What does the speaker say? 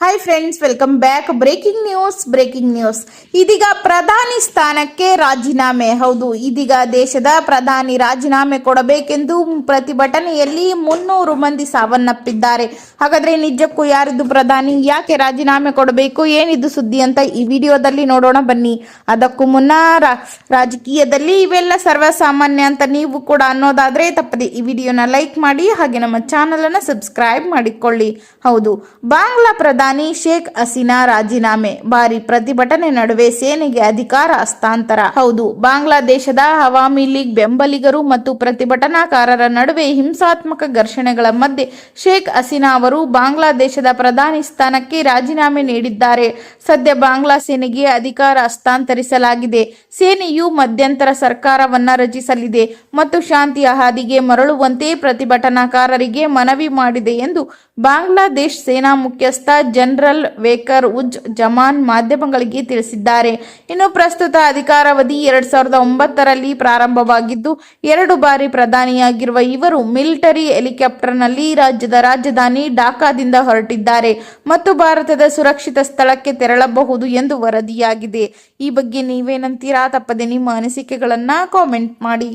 Hi friends welcome back breaking news breaking news ಇದೀಗ ಪ್ರಧಾನಿ ಸ್ಥಾನಕ್ಕೆ ರಾಜೀನಾಮೆ. ಹೌದು, ಇದೀಗ ದೇಶದ ಪ್ರಧಾನಿ ರಾಜೀನಾಮೆ ಕೊಡಬೇಕೆಂದು ಪ್ರತಿಭಟನೆಯಲ್ಲಿ ಮುನ್ನೂರು ಮಂದಿ ಸಾವನ್ನಪ್ಪಿದ್ದಾರೆ. ಹಾಗಾದ್ರೆ ನಿಜಕ್ಕೂ ಯಾರಿದ್ದು ಪ್ರಧಾನಿ? ಯಾಕೆ ರಾಜೀನಾಮೆ ಕೊಡಬೇಕು? ಏನಿದು ಸುದ್ದಿ ಅಂತ ಈ ವಿಡಿಯೋದಲ್ಲಿ ನೋಡೋಣ ಬನ್ನಿ. ಅದಕ್ಕೂ ಮುನ್ನ ರಾಜಕೀಯದಲ್ಲಿ ಇವೆಲ್ಲ ಸರ್ವಸಾಮಾನ್ಯ ಅಂತ ನೀವು ಕೂಡ ಅನ್ನೋದಾದ್ರೆ ತಪ್ಪದೆ ಈ ವಿಡಿಯೋನ ಲೈಕ್ ಮಾಡಿ ಹಾಗೆ ನಮ್ಮ ಚಾನಲ್ ಅನ್ನ ಸಬ್ಸ್ಕ್ರೈಬ್ ಮಾಡಿಕೊಳ್ಳಿ. ಹೌದು, ಬಾಂಗ್ಲಾ ಪ್ರಧಾನಿ ಶೇಖ್ ಹಸೀನಾ ರಾಜೀನಾಮೆ ಭಾರಿ ಪ್ರತಿಭಟನೆ ನಡುವೆ ಸೇನೆಗೆ ಅಧಿಕಾರ ಹಸ್ತಾಂತರ. ಹೌದು, ಬಾಂಗ್ಲಾದೇಶದ ಹವಾಮಿ ಲೀಗ್ ಬೆಂಬಲಿಗರು ಮತ್ತು ಪ್ರತಿಭಟನಾಕಾರರ ನಡುವೆ ಹಿಂಸಾತ್ಮಕ ಘರ್ಷಣೆಗಳ ಮಧ್ಯೆ ಶೇಖ್ ಹಸೀನಾ ಅವರು ಬಾಂಗ್ಲಾದೇಶದ ಪ್ರಧಾನಿ ಸ್ಥಾನಕ್ಕೆ ರಾಜೀನಾಮೆ ನೀಡಿದ್ದಾರೆ. ಸದ್ಯ ಬಾಂಗ್ಲಾ ಸೇನೆಗೆ ಅಧಿಕಾರ ಹಸ್ತಾಂತರಿಸಲಾಗಿದೆ. ಸೇನೆಯು ಮಧ್ಯಂತರ ಸರ್ಕಾರವನ್ನ ರಚಿಸಲಿದೆ ಮತ್ತು ಶಾಂತಿಯ ಹಾದಿಗೆ ಮರಳುವಂತೆ ಪ್ರತಿಭಟನಾಕಾರರಿಗೆ ಮನವಿ ಮಾಡಿದೆ ಎಂದು ಬಾಂಗ್ಲಾದೇಶ್ ಸೇನಾ ಮುಖ್ಯಸ್ಥ ಜನರಲ್ ವೇಕರ್ ಉಜ್ ಜಮಾನ್ ಮಾಧ್ಯಮಗಳಿಗೆ ತಿಳಿಸಿದ್ದಾರೆ. ಇನ್ನು ಪ್ರಸ್ತುತ ಅಧಿಕಾರಾವಧಿ ಎರಡ್ ಸಾವಿರದ ಒಂಬತ್ತರಲ್ಲಿ ಪ್ರಾರಂಭವಾಗಿದ್ದು, ಎರಡು ಬಾರಿ ಪ್ರಧಾನಿಯಾಗಿರುವ ಇವರು ಮಿಲಿಟರಿ ಹೆಲಿಕಾಪ್ಟರ್ನಲ್ಲಿ ರಾಜ್ಯದ ರಾಜಧಾನಿ ಢಾಕಾದಿಂದ ಹೊರಟಿದ್ದಾರೆ ಮತ್ತು ಭಾರತದ ಸುರಕ್ಷಿತ ಸ್ಥಳಕ್ಕೆ ತೆರಳಬಹುದು ಎಂದು ವರದಿಯಾಗಿದೆ. ಈ ಬಗ್ಗೆ ನೀವೇನಂತೀರಾ? ತಪ್ಪದೆ ನಿಮ್ಮ ಅನಿಸಿಕೆಗಳನ್ನ ಕಾಮೆಂಟ್ ಮಾಡಿ.